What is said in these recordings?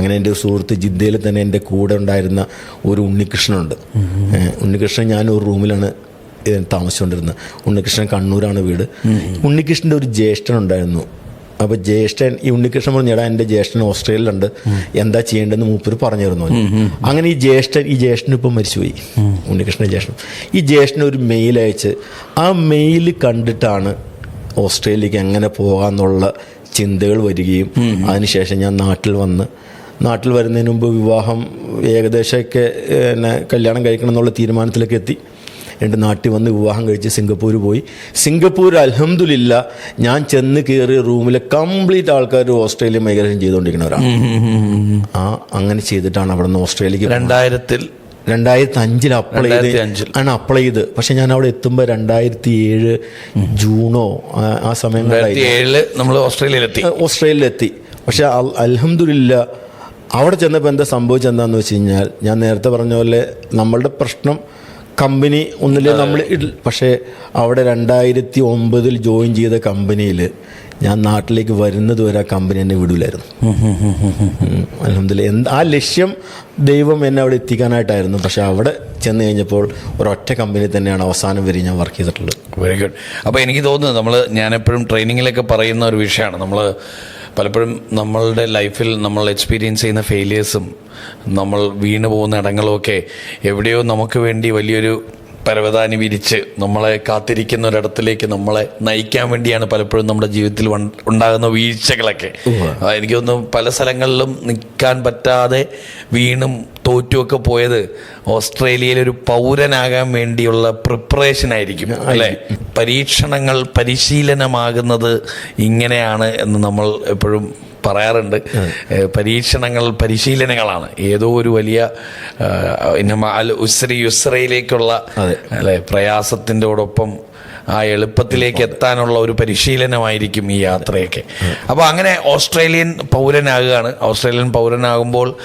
അങ്ങനെ എന്റെ സുഹൃത്ത് ജിദ്ദയിൽ തന്നെ എന്റെ കൂടെ ഉണ്ടായിരുന്ന ഒരു ഉണ്ണികൃഷ്ണനുണ്ട്. ഉണ്ണികൃഷ്ണൻ ഞാൻ ഒരു റൂമിലാണ് താമസിച്ചുകൊണ്ടിരുന്നത്. ഉണ്ണികൃഷ്ണൻ കണ്ണൂരാണ് വീട്. ഉണ്ണികൃഷ്ണന്റെ ഒരു ജ്യേഷ്ഠൻ ഉണ്ടായിരുന്നു. അപ്പോൾ ജ്യേഷ്ഠൻ ഈ ഉണ്ണികൃഷ്ണൻ പറഞ്ഞു എടാ എന്റെ ജ്യേഷ്ഠൻ ഓസ്ട്രേലിയയിലുണ്ട്. എന്താ ചെയ്യേണ്ടതെന്ന് മൂപ്പര് പറഞ്ഞു തരുന്നു അങ്ങനെ ഈ ജ്യേഷ്ഠൻ ഈ ജ്യേഷ്ഠൻ ഇപ്പം മരിച്ചുപോയി. ഉണ്ണികൃഷ്ണൻ ജ്യേഷ്ഠൻ. ഈ ജ്യേഷ്ഠൻ ഒരു മെയിൽ അയച്ച് ആ മെയിൽ കണ്ടിട്ടാണ് ഓസ്ട്രേലിയക്ക് എങ്ങനെ പോകാന്നുള്ള ചിന്തകൾ വരികയും അതിനുശേഷം ഞാൻ നാട്ടിൽ വന്ന് നാട്ടിൽ വരുന്നതിന് മുമ്പ് വിവാഹം ഏകദേശമൊക്കെ എന്നെ കല്യാണം കഴിക്കണം എന്നുള്ള തീരുമാനത്തിലേക്ക് എത്തി. എന്റെ നാട്ടിൽ വന്ന് വിവാഹം കഴിച്ച് സിംഗപ്പൂർ പോയി. സിംഗപ്പൂർ അലഹമില്ല ഞാൻ ചെന്ന് കയറിയ റൂമിലെ കംപ്ലീറ്റ് ആൾക്കാർ ഓസ്ട്രേലിയ മൈഗ്രേഷൻ ചെയ്തുകൊണ്ടിരിക്കുന്നവരാണ്. ആ അങ്ങനെ ചെയ്തിട്ടാണ് അവിടെ നിന്ന് ഓസ്ട്രേലിയക്ക് രണ്ടായിരത്തിൽ? രണ്ടായിരത്തി അഞ്ചിൽ അപ്ലൈ ചെയ്ത്. ആണ് അപ്ലൈ ചെയ്ത്. പക്ഷെ ഞാൻ അവിടെ എത്തുമ്പോൾ രണ്ടായിരത്തി ഏഴ് ജൂണോ ആ- സമയം സമയങ്ങളിലായി നമ്മൾ ഓസ്ട്രേലിയയിലെത്തി. ഓസ്ട്രേലിയയിലെത്തി. പക്ഷെ അലഹമില്ല അവിടെ ചെന്നപ്പോൾ എന്താ സംഭവിച്ചെന്താന്ന് വെച്ച് കഴിഞ്ഞാൽ ഞാൻ നേരത്തെ പറഞ്ഞ പോലെ നമ്മളുടെ പ്രശ്നം കമ്പനി ഒന്നില്ലേ നമ്മൾ പക്ഷേ അവിടെ രണ്ടായിരത്തി ഒമ്പതിൽ ജോയിൻ ചെയ്ത കമ്പനിയിൽ ഞാൻ നാട്ടിലേക്ക് വരുന്നത് വരെ ആ കമ്പനി എന്നെ വിടൂലായിരുന്നു. അലഹമില്ല എന്ത് ആ ലക്ഷ്യം ദൈവം എന്നെ അവിടെ എത്തിക്കാനായിട്ടായിരുന്നു. പക്ഷേ അവിടെ ചെന്ന് കഴിഞ്ഞപ്പോൾ ഒരൊറ്റ കമ്പനി തന്നെയാണ് അവസാനം വരെ ഞാൻ വർക്ക് ചെയ്തിട്ടുള്ളത്. വെരി ഗുഡ് അപ്പോൾ എനിക്ക് തോന്നുന്നത് നമ്മൾ ഞാനെപ്പോഴും ട്രെയിനിങ്ങിലൊക്കെ പറയുന്ന ഒരു വിഷയമാണ്. നമ്മൾ പലപ്പോഴും നമ്മളുടെ ലൈഫിൽ നമ്മൾ എക്സ്പീരിയൻസ് ചെയ്യുന്ന ഫെയിലിയേഴ്സും നമ്മൾ വീണു പോകുന്ന ഇടങ്ങളുമൊക്കെ എവിടെയോ നമുക്ക് വേണ്ടി വലിയൊരു പരവതാനി വിരിച്ച് നമ്മളെ കാത്തിരിക്കുന്ന ഒരിടത്തിലേക്ക് നമ്മളെ നയിക്കാൻ വേണ്ടിയാണ് പലപ്പോഴും നമ്മുടെ ജീവിതത്തിൽ ഉണ്ടാകുന്ന വീഴ്ചകളൊക്കെ. എനിക്ക് തോന്നുന്നു പല സ്ഥലങ്ങളിലും നിൽക്കാൻ പറ്റാതെ വീണും തോറ്റുമൊക്കെ പോയത് ഓസ്ട്രേലിയയിൽ ഒരു പൗരനാകാൻ വേണ്ടിയുള്ള പ്രിപ്പറേഷൻ ആയിരിക്കും. അല്ലെ? പരീക്ഷണങ്ങൾ പരിശീലനമാകുന്നത് ഇങ്ങനെയാണ് എന്ന് നമ്മൾ എപ്പോഴും പറയാറുണ്ട്. പരീക്ഷണങ്ങൾ പരിശീലനങ്ങളാണ്. ഏതോ ഒരു വലിയ ഉസ്രി യുസ്രയിലേക്കുള്ള അതെ. പ്രയാസത്തിന്റെ ഒപ്പം ആ എളുപ്പത്തിലേക്ക് എത്താനുള്ള ഒരു പരിശീലനമായിരിക്കും ഈ യാത്രയൊക്കെ. അപ്പോൾ അങ്ങനെ ഓസ്ട്രേലിയൻ പൗരനാകുകയാണ്. ഓസ്ട്രേലിയൻ പൗരനാകുമ്പോൾ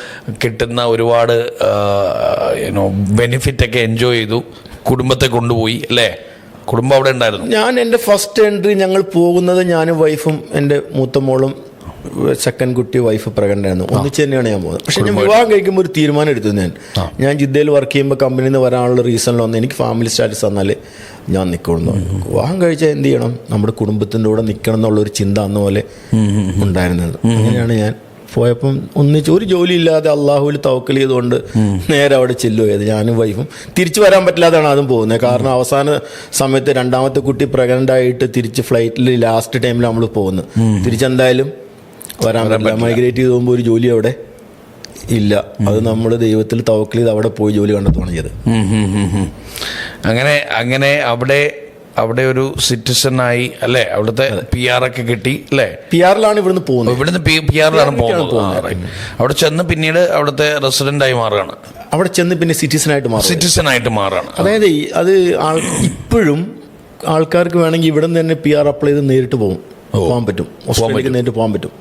കിട്ടുന്ന ഒരുപാട് യുനോ ബെനിഫിറ്റ് ഒക്കെ എൻജോയ് ചെയ്തു. കുടുംബത്തെ കൊണ്ടുപോയി അല്ലേ? കുടുംബം അവിടെ ഉണ്ടായിരുന്നു. ഞാൻ എന്റെ ഫസ്റ്റ് എൻട്രി ഞങ്ങൾ പോകുന്നത് ഞാനും വൈഫും എന്റെ മൂത്ത മോളും സെക്കൻഡ് കുട്ടി വൈഫ് പ്രകടനായിരുന്നു ഒന്നിച്ച് തന്നെയാണ് ഞാൻ പോകുന്നത്. പക്ഷെ ഞാൻ വിവാഹം കഴിക്കുമ്പോൾ ഒരു തീരുമാനം എടുത്തു ഞാൻ. ഞാൻ ജിദ്ദയിൽ വർക്ക് ചെയ്യുമ്പോൾ കമ്പനിയിൽ നിന്ന് വരാനുള്ള റീസണിലൊന്നും എനിക്ക് ഫാമിലി സ്റ്റാറ്റസ് തന്നാൽ ഞാൻ നിൽക്കുള്ളൂ വിവാഹം കഴിച്ചാൽ എന്ത് ചെയ്യണം? നമ്മുടെ കുടുംബത്തിന്റെ കൂടെ നിൽക്കണം എന്നുള്ളൊരു ചിന്ത അന്ന് പോലെ ഉണ്ടായിരുന്നത്. അങ്ങനെയാണ് ഞാൻ പോയപ്പം ഒന്നിച്ച് ഒരു ജോലി ഇല്ലാതെ അള്ളാഹുവിൽ തവക്കൽ ചെയ്തുകൊണ്ട് നേരെ അവിടെ ചെല്ലുകയത് ഞാനും വൈഫും തിരിച്ചു വരാൻ പറ്റില്ലാതാണ് അതും പോകുന്നത്. കാരണം അവസാന സമയത്ത് രണ്ടാമത്തെ കുട്ടി പ്രഗ്നന്റ് ആയിട്ട് തിരിച്ച് ഫ്ലൈറ്റിൽ ലാസ്റ്റ് ടൈമിൽ നമ്മൾ പോകുന്നത്. തിരിച്ചെന്തായാലും വരാൻ പറ്റില്ല. മൈഗ്രേറ്റ് ചെയ്ത് പോകുമ്പോൾ ഒരു ജോലി അവിടെ ഇല്ല. അത് നമ്മൾ ദൈവത്തിൽ തവക്കൽ ചെയ്ത് അവിടെ പോയി ജോലി കണ്ടെത്തുകയാണ് ചെയ്തത്. അങ്ങനെ അങ്ങനെ അവിടെ അവിടെ ഒരു സിറ്റിസണായി അല്ലെ? അവിടുത്തെ പി ആർ ഒക്കെ കിട്ടി അല്ലേ? പി ആറിലാണ് ഇവിടുന്ന് പോകുന്നത്. ഇവിടുന്ന് പി പി ആറിലാണ് പോകുന്നത്. അവിടെ ചെന്ന് പിന്നീട് അവിടുത്തെ റെസിഡന്റ് ആയി മാറുകയാണ്. അവിടെ ചെന്ന് പിന്നെ സിറ്റിസണായിട്ട് മാറും സിറ്റിസൺ ആയിട്ട് മാറുകയാണ്. അതായത് അത് ഇപ്പോഴും ആൾക്കാർക്ക് വേണമെങ്കിൽ ഇവിടെ നിന്ന് തന്നെ പി ആർ അപ്ലൈ ചെയ്ത് നേരിട്ട് പോകും പോകാൻ പറ്റും. ഓസ്ട്രേലിയക്ക് നേരിട്ട് പോകാൻ പറ്റും.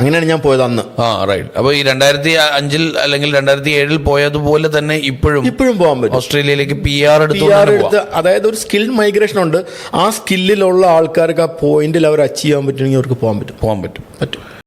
അങ്ങനെയാണ് ഞാൻ പോയത് അന്ന്. ആ റൈറ്റ് അപ്പൊ ഈ രണ്ടായിരത്തി അഞ്ചിൽ അല്ലെങ്കിൽ രണ്ടായിരത്തി ഏഴിൽ പോയതുപോലെ തന്നെ ഇപ്പോഴും ഇപ്പോഴും പോകാൻ പറ്റും. ഓസ്ട്രേലിയയിലേക്ക് പി ആർ എടുത്ത് എടുത്ത് അതായത് ഒരു സ്കിൽ മൈഗ്രേഷൻ ഉണ്ട്. ആ സ്കില്ലിലുള്ള ആൾക്കാർക്ക് ആ പോയിന്റിൽ അവർ അച്ചീവ് ചെയ്യാൻ പറ്റുമെങ്കിൽ അവർക്ക് പോകാൻ പറ്റും. പോകാൻ പറ്റും. പറ്റും.